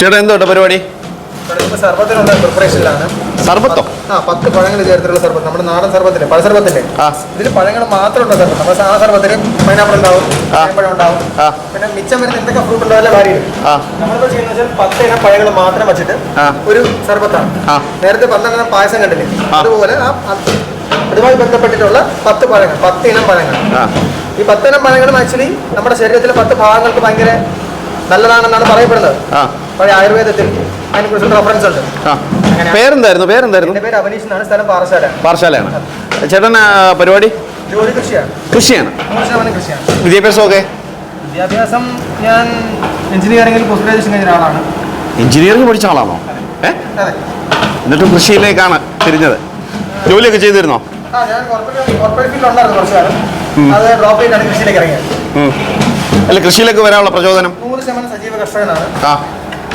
ചേട്ടാ എന്തോട്ടെ പരിപാടി? സർബത്തിനുള്ള പ്രിപ്പറേഷനിലാണ് സർബത്തോ? ആ പത്ത് പഴങ്ങൾ ചേർത്തിട്ടുള്ള സർബത്ത് നമ്മുടെ നാടൻ സർബത്തില്ലേ? പഴ സർബത്തില്ലേ? ഇതിൽ പഴങ്ങൾ സർബത്ത്. നമ്മുടെ സാധാ സർബത്തിന് പൈനാപ്പിൾ ഉണ്ടാവും. പഴം ഉണ്ടാവും. പിന്നെ മിച്ചം വരുന്ന എന്തൊക്കെ ഫ്രൂട്ട് ഉണ്ടാവില്ല വാരി നമ്മളിപ്പോ ചെയ്യുന്ന വെച്ചാൽ പത്ത് ഇനം പഴങ്ങൾ മാത്രം വെച്ചിട്ട്. ഒരു സർബത്താണ്. നേരത്തെ പന്ത്രണ്ട് പായസം കണ്ടില്ലേ. അതുപോലെ ആ അതുമായി ബന്ധപ്പെട്ടിട്ടുള്ള പത്ത് പഴങ്ങൾ പത്ത് ഇനം പഴങ്ങൾ. ഈ പത്തിനം പഴങ്ങളും ആക്ച്വലി നമ്മുടെ ശരീരത്തിലെ പത്ത് ഭാഗങ്ങൾക്ക് ഭയങ്കര നല്ലതാണെന്നാണ് പറയപ്പെടുന്നത്. പഴയ ആയുർവേദത്തിൽ അതിനെക്കുറിച്ചുള്ള റെഫറൻസ് ഉണ്ട്. പേരെന്തായിരുന്നു? പേരെന്തായിരുന്നു? എന്റെ പേര് അവനീഷ് എന്നാണ്. സ്ഥലം പാറശാല പാറശാലയാണ് ചേട്ടൻ പരിപാടി? ജോലി കൃഷിയാണ്. കൃഷിയാണ്. നൂറ് ശതമാനം കൃഷിയാണ്. വിദ്യാഭ്യാസമൊക്കെ? വിദ്യാഭ്യാസം ഞാൻ എഞ്ചിനീയറിംഗിൽ പോസ്റ്റ് ഗ്രാജുവേഷൻ കഴിഞ്ഞ ഒരാളാണ്. എഞ്ചിനീയറിംഗ് പഠിച്ച ആളാണോ? ഏ? അതെ. എന്നിട്ട് കൃഷിയിലേക്കാണ് തിരിഞ്ഞത്. ജോലിയൊക്കെ ചെയ്തിരുന്നോ? ആ ഞാൻ കോർപ്പറേറ്റ് കോർപ്പറേറ്റ് ഫീൽഡ് ഉണ്ടായിരുന്നു കുറച്ച് കാലം. അത് ഡ്രോപ്പ് ചെയ്താണ് കൃഷിയിലേക്ക് ഇറങ്ങിയത് അല്ല കൃഷിയിലേക്ക് വരാനുള്ള പ്രചോദനം? നൂറ് ശതമാനം സജീവ കർഷകനാണ്. ആ.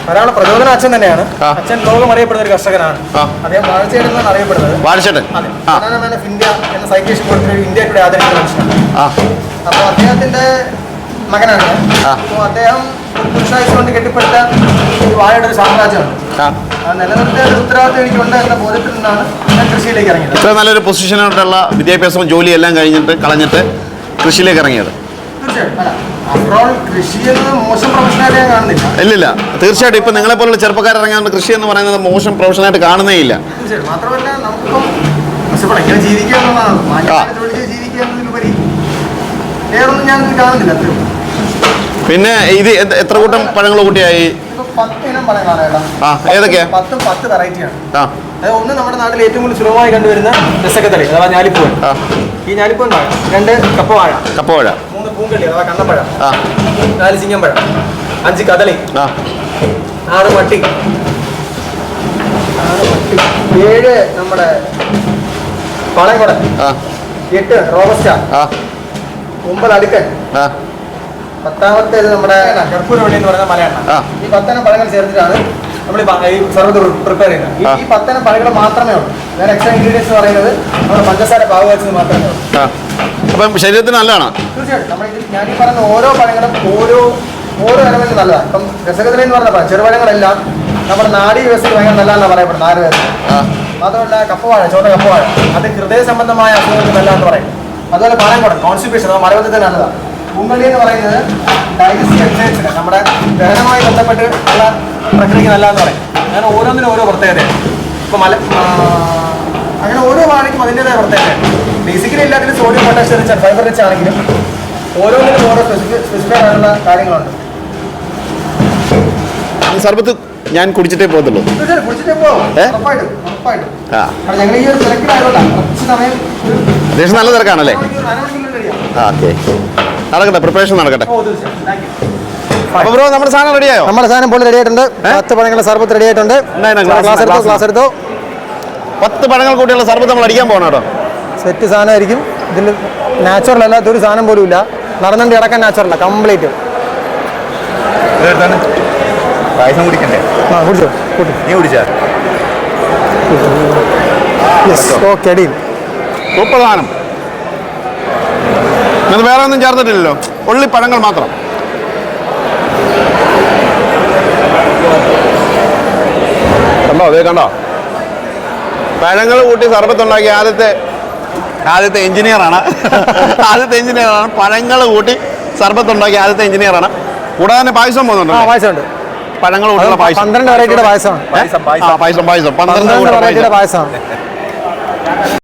ഒരാളുടെ പ്രചോദനം അച്ഛൻ തന്നെയാണ്. അച്ഛൻ ലോകം അറിയപ്പെടുന്ന ഒരു കർഷകനാണ്. അദ്ദേഹം വാഴ്ചയെടുന്നാണ് അറിയപ്പെടുന്നത്. വാഴച്ചേട്ടൻ ബനാന ഇന്ത്യ എന്ന സൈറ്റേഷൻ കൊടുത്തൊരു ഇന്ത്യ കൂടെ ആദരിക്കുന്ന മനുഷ്യനാണ്. അപ്പോൾ അദ്ദേഹത്തിന്റെ മകനാണ്. അപ്പോൾ അദ്ദേഹം പുരുഷായുസ് കെട്ടിപ്പടുത്ത വാഴയുടെ ഒരു സാമ്രാജ്യമാണ്. ഇത്ര നല്ലൊരു പൊസിഷനായിട്ടുള്ള വിദ്യാഭ്യാസവും ജോലിയും എല്ലാം കഴിഞ്ഞിട്ട് കളഞ്ഞിട്ട് കൃഷിയിലേക്ക് ഇറങ്ങിയത്. ഇല്ലില്ല. തീർച്ചയായിട്ടും ഇപ്പൊ നിങ്ങളെ പോലുള്ള ചെറുപ്പക്കാർ ഇറങ്ങാറുണ്ട് കൃഷി എന്ന് പറയുന്നത് മോശം പ്രൊഫഷനായിട്ട് കാണുന്നേ ഇല്ല. പിന്നെ ഇത് എത്ര കൂട്ടം പഴങ്ങൾ കൂട്ടിയായി? ആ, ഏതൊക്കെയാ? പത്തും പത്ത് വെറൈറ്റിയാണ് ആ. ഒന്ന് നമ്മുടെ നാട്ടിൽ ഏറ്റവും കൂടുതൽ സുലഭമായി കണ്ടുവരുന്ന രസക്കത്തളി അഥവാ ഞാലിപ്പൂവൻ. ഈ ഞാലിപ്പൂവൻ വാഴ രണ്ട് കപ്പവാഴ കപ്പവാഴ. മൂന്ന് പൂങ്കള്ളി അഥവാ കണ്ണപ്പഴം ആ. നാല് ചിങ്ങമ്പഴം അഞ്ച് കദളി ആ. ആറ് മട്ടി. ആറ് മട്ടി. ഏഴ് നമ്മുടെ പളയംകുടൻ എട്ട് റോബസ്റ്റ. ഒമ്പത് അടുക്കൻ. പത്താമത്തേത് നമ്മുടെ കർപ്പൂരവള്ളി എന്ന് പറയുന്ന മലയാണ് ഈ പത്തനം പഴങ്ങൾ ചേർത്തിട്ടാണ് നമ്മൾ ഈ സർവത് പ്രിപ്പയർ ചെയ്യുന്നത്. ഈ- പത്തനം പഴങ്ങൾ മാത്രമേ ഉള്ളൂ. വേറെ എക്സ്ട്രാ ഇൻഗ്രീഡിയൻസ് പറയുന്നത് നമ്മുടെ പഞ്ചസാര പാവ് വെച്ചത് മാത്രമേ ഉള്ളൂ. അപ്പം ശരീരത്തിന് നല്ലതാണ്. തീർച്ചയായിട്ടും. നമ്മൾ ഇതിൽ ഞാൻ ഈ പറയുന്ന ഓരോ പഴങ്ങളും ഓരോ ഓരോ എലമെന്റ് നല്ലതാണ്. ഇപ്പം രസകഥ എന്ന് പറഞ്ഞ പഴം ചെറുപഴങ്ങളെല്ലാം നമ്മുടെ നാടി വ്യവസ്ഥയ്ക്ക് ഭയങ്കര നല്ലതാണെന്ന് പറയപ്പെടുന്നത്. ആയുർവേദം ആ. മാത്രമല്ല കപ്പവാഴ ചോട്ട കപ്പവാഴ. അത് ഹൃദയ സംബന്ധമായ അസുഖങ്ങൾക്ക് നല്ലതാണെന്ന് പറയും. അതുപോലെ പറയാൻ കൂടെ കോൺസ്റ്റിപ്പേഷൻ മലബന്ധത്തിന് നല്ലതാണ്. പൂങ്കള്ളി എന്ന് പറയുന്നത് ഡൈജസ്റ്റ് എക്സൈസിന് നമ്മുടെ ദഹനവുമായി ബന്ധപ്പെട്ട് ഉള്ള പ്രക്രിയക്ക് എന്ന് പറയും. അങ്ങനെ ഓരോന്നിനും ഓരോ പ്രത്യേകതയാണ്. ഇപ്പൊ മല അങ്ങനെ ഓരോ വാഴയ്ക്കും അതിന്റെതായ പ്രത്യേകതയാണ് ബേസിക്കലി എല്ലാത്തിനും sodium potassium rich fibre rich ആണെങ്കിലും ഓരോന്നിനും ഓരോ സ്പെസിഫിക് സ്പെസിഫൈഡ് ആയിട്ടുള്ള കാര്യങ്ങളുണ്ട്. സർബത്ത് ഞാൻ കുടിച്ചിട്ടേ പോകത്തുള്ളൂ. തീർച്ചയായും കുടിച്ചിട്ടേ പോവും ഏ? ഉറപ്പായിട്ടും ഉറപ്പായിട്ടും. ആ. ഞങ്ങൾ ഈ ഒരു തിരക്കിലായതുകൊണ്ടാണ് കുറച്ച് സമയം ഒരു നല്ല തിരക്കാണല്ലേ? ഓക്കെ. നടക്കട്ടെ പ്രിപ്പറേഷൻ നടക്കട്ടെ. അപ്പൊ ബ്രോ നമ്മുടെ സാധനം റെഡിയായോ നമ്മുടെ സാധനം പോലെ റെഡി ആയിട്ടുണ്ട്. പത്ത് പഴങ്ങളുടെ സർബത്ത് റെഡി ആയിട്ടുണ്ട്. ക്ലാസ് എടുത്തോ? ക്ലാസ് എടുത്തോ? പത്ത് പഴങ്ങൾ കൂട്ടിയുള്ള സർബത്ത് നമ്മൾ അടിക്കാൻ പോകണം കേട്ടോ സെറ്റ് സാധനമായിരിക്കും ഇതിൽ നാച്ചുറൽ അല്ലാത്ത ഒരു സാധനം പോലും ഇല്ല. നടന്നുകൊണ്ട് കിടക്കാൻ നാച്ചുറൽ കംപ്ലീറ്റ് പായസം കുടിക്കണ്ടേ? ആ കുടിച്ചോ? കൂട്ടി നീ കുടിച്ചാ? യെസ് ഓക്കെ സൂപ്പർ സാധനം. ഇത് വേറെ ഒന്നും ചേർത്തിട്ടില്ലല്ലോ ഉള്ളി പഴങ്ങൾ മാത്രം. കണ്ടോ? അതേ കണ്ടോ? പഴങ്ങൾ കൂട്ടി സർബത്ത് ഉണ്ടാക്കിയ ആദ്യത്തെ ആദ്യത്തെ എഞ്ചിനീയറാണ് ആദ്യത്തെ എഞ്ചിനീയറാണ് പഴങ്ങൾ കൂട്ടി സർബത്ത് ഉണ്ടാക്കിയ ആദ്യത്തെ എഞ്ചിനീയറാണ് കൂടാതെ തന്നെ പായസം പോകുന്നുണ്ട് പായസമുണ്ട്. പഴങ്ങൾ കൂട്ടിയുള്ള പായസം. പന്ത്രണ്ട് വെറൈറ്റിയുടെ പായസമാണ്. പായസം പായസം. പന്ത്രണ്ട് വെറൈറ്റിയുടെ പായസമാണ്.